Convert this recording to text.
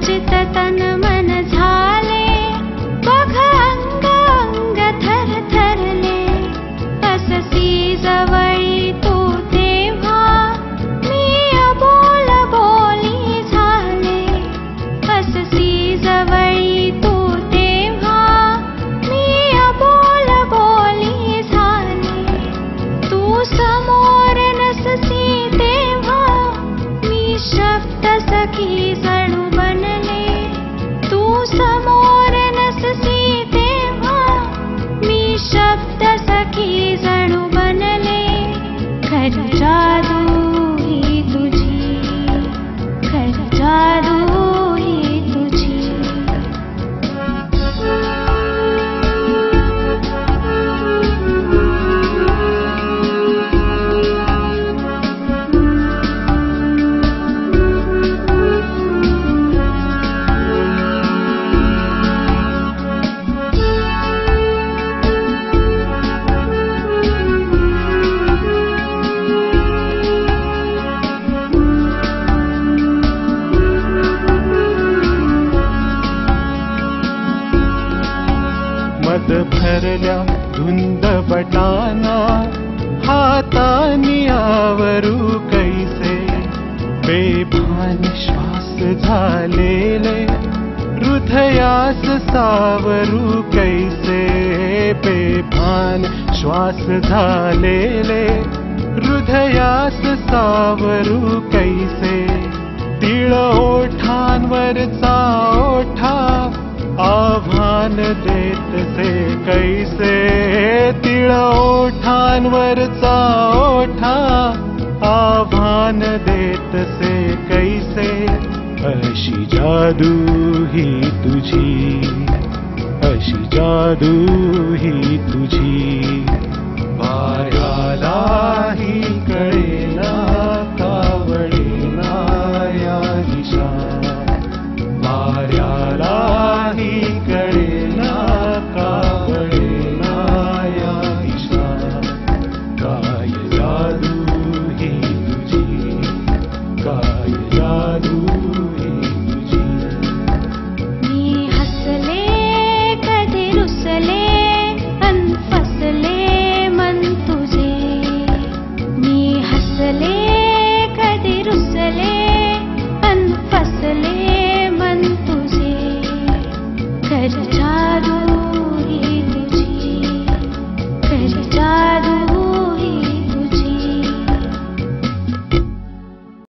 te धुंद भरल्या धुंद बटाना हानि आवरू कैसे बेभान श्वास झालेले हृदयास सावरू कैसे बेभान श्वास झालेले हृदयास सावरू कैसे तिळोठा वर ओठा आव्हान देत ते कैसे? तिळ ओठांवरचा ओठा। आव्हान देत से कैसे? अशी जादू ही तुझी। अशी जादू ही तुझी। Her çağrı